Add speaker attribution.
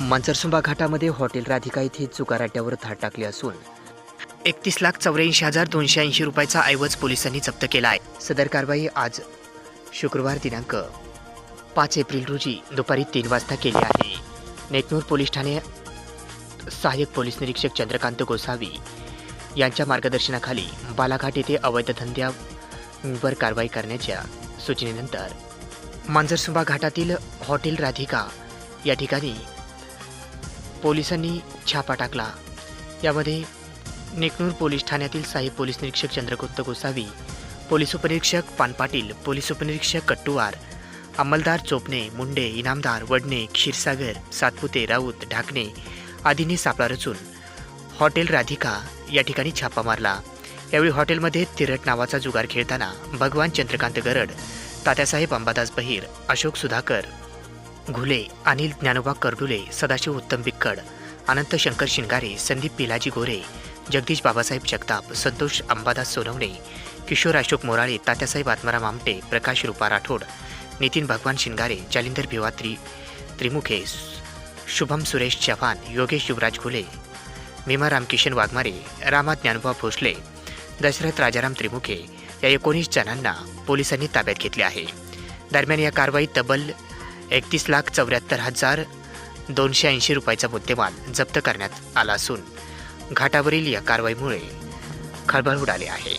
Speaker 1: Manjarsumba घाटामध्ये hotel Radhika येथे चुकाराट्यावर धाड टाकली असून एकतीस लाख चौऱ्याऐंशी हजार दोनशे ऐंशी रुपयाचा ऐवज पोलिसांनी जप्त केला आहे सदर कारवाई आज शुक्रवार दिनांक पाच एप्रिल रोजी दुपारी तीन वाजता केली आहे. नेकनूर पोलीस ठाणे सहाय्यक पोलीस निरीक्षक चंद्रकांत गोसावी यांच्या मार्गदर्शनाखाली बालाघाट येथे अवैध धंद्यावर कारवाई करण्याच्या सूचनेनंतर मांजरसुंबा घाटातील हॉटेल राधिका या ठिकाणी पोलिसांनी छापा टाकला. यामध्ये नेकनूर पोलीस ठाण्यातील साहेब पोलीस निरीक्षक चंद्रगुप्त गोसावी पोलीस उपनिरीक्षक पानपाटील पोलीस उपनिरीक्षक कट्टुवार अंमलदार चोपणे मुंडे इनामदार वडणे क्षीरसागर सातपुते राऊत ढाकणे आदींनी सापळा रचून हॉटेल राधिका या ठिकाणी छापा मारला. यावेळी हॉटेलमध्ये तिरट नावाचा जुगार खेळताना भगवान चंद्रकांत गरड तात्यासाहेब अंबादास बहीर अशोक सुधाकर घुले अनिल ज्ञानोबा कर्डुले सदाशिव उत्तम बिक्कड अनंत शंकर शिंगारे संदीप पिलाजी गोरे जगदीश बाबासाहेब जगताप संतोष अंबादास सोनवणे किशोर अशोक मोराळे तात्यासाहेब आत्माराम आमटे प्रकाश रुपा राठोड नितीन भगवान शिंगारे जालिंदर भिवात्री त्रिमुखे शुभम सुरेश चव्हाण योगेश युवराज घुले भीमा रामकिशन वाघमारे रामा ज्ञानोबा भोसले दशरथ राजाराम त्रिमुखे या एकोणीस जणांना पोलिसांनी ताब्यात घेतले आहे. दरम्यान या कारवाईत तब्बल एकतीस लाख चौऱ्याहत्तर हजार दोनशे ऐंशी रुपयाचा मुद्देमाल जप्त करण्यात आला असून घाटावरील या कारवाईमुळे खळबळ उडाली आहे.